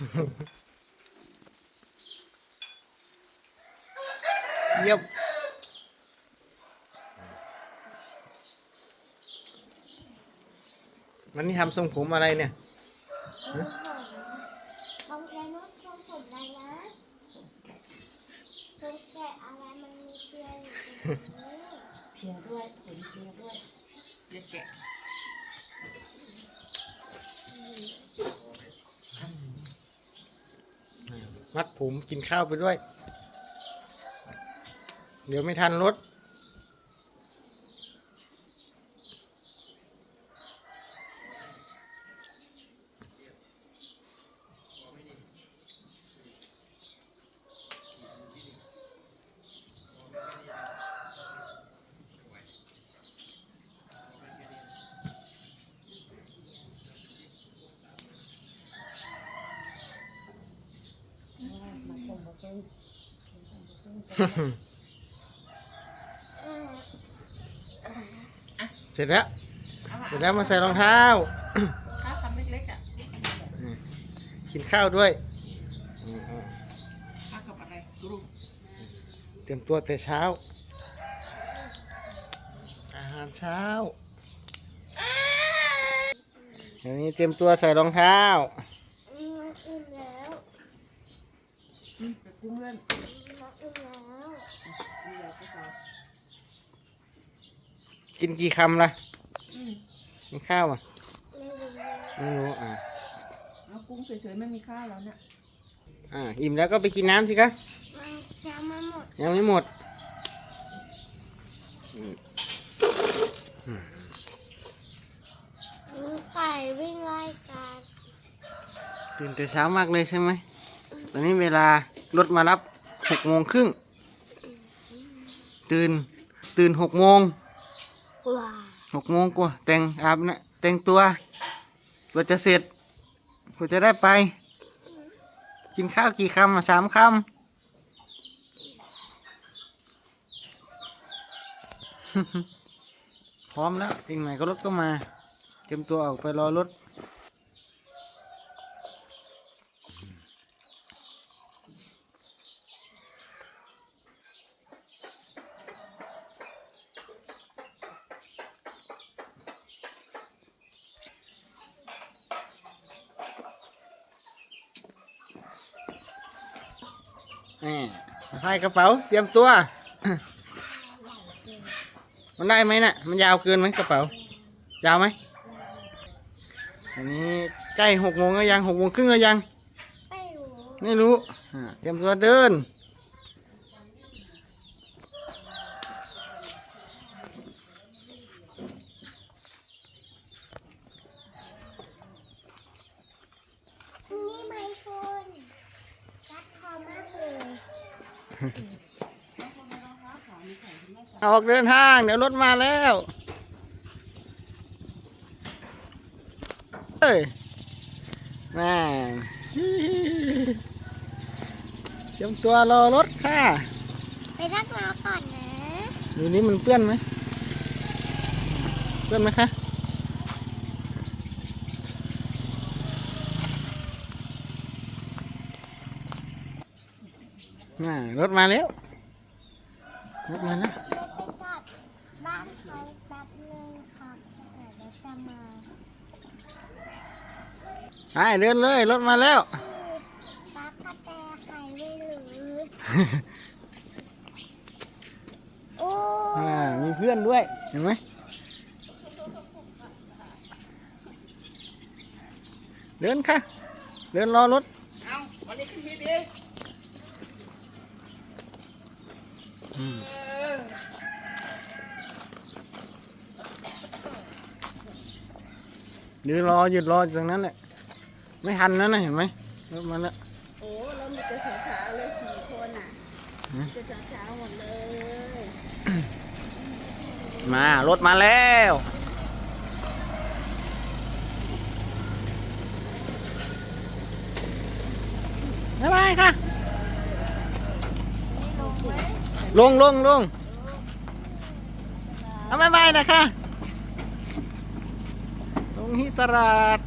เยี่ยมวันนี้ทำทรงผมอะไรเนี่ยทำแกนกทำผมอะไรนะทำแกะอะไรมันมีเกลืออยู่ตรงนี้เพียด้วยขนเพียด้วยเดี๋ยแกะัดผมกินข้าวไปด้วย เดี๋ยวไม่ทันรถ เสร็จแล้ว เสร็จแล้วมาใส่รองเท้า ข้าวคำเล็กๆอะกินข้าวด้วย ข้าวกับอะไรลูเตรียมตัวแต่เช้า อาหารเช้าอันนี้เตรียมตัวใส่รองเท้า อืมแล้ว กุ้งเล่นน้องอิ่มแล้วนี่แหละก็พอกินกี่คำล่ะอืมกินข้าวอะไม่รู้เลยไม่รู้อ่าเอากุ้งเฉยๆไม่มีข้าวแล้วเนี่ยอ่าอิ่มแล้วก็ไปกินน้ำสิคะมันยังไม่หมดยังไม่หมดมีไก่วิ่งไล่กันตื่นแต่เช้ามากเลยใช่ไหมตอนนี้เวลา รถมารับหกโมงครึ่งตื่นตื่นหกโมงกว่าหกโมงกว่า แต่งอาบนะแต่งตัวกว่าจะเสร็จกว่าจะได้ไป กินข้าวกี่คำอะสามคำพร้อมแล้วอีกหน่อยก็รถก็มา เตรียมตัวออกไปรอรถ นี่พายกระเป๋าเตรียมตัว มันได้ไหมน่ะ มันยาวเกินไหมกระเป๋า ยาวไหมอันนี้ใกล้หกโมงแล้วยังหกโมงครึ่งแล้วยัง ไม่รู้ ไม่รู้เตรียมตัวเดินไมโครนรัดคอมากเลย ออกเดินทาง เดี๋ยวรถมาแล้วเฮ้ยแม่เตรียมตัวรอรถค่ะ ไปรักเราก่อนนะ ดูนี้มันเปื้อนไหม เปื้อนไหมคะ น่ารถมาแล้ว รถมาแล้วไปจอดบ้านเขาแป๊บนึงค่ะเดี๋ยวเราจะมาไปเดินเลย รถมาแล้วรักกระแตไข่ไม่รู้โอ้อ่ามีเพื่อนด้วย เห็นไหมเดินค่ะ เดินรอรถ เอาวันนี้ขึ้นพีดี อืม ยืนรอหยุดรออยู่ตรงนั้นแหละ ไม่ทันแล้วนะเห็นไหมรถมาแล้วโอ้เรามีแต่เช้าๆเลยสี่คนอะฮะจะเช้าๆหมดเลย มารถมาแล้วบ๊ายบายค่ะ ลงลงลงเอาไม่ไม่นะคะ ตรงที่ตลาด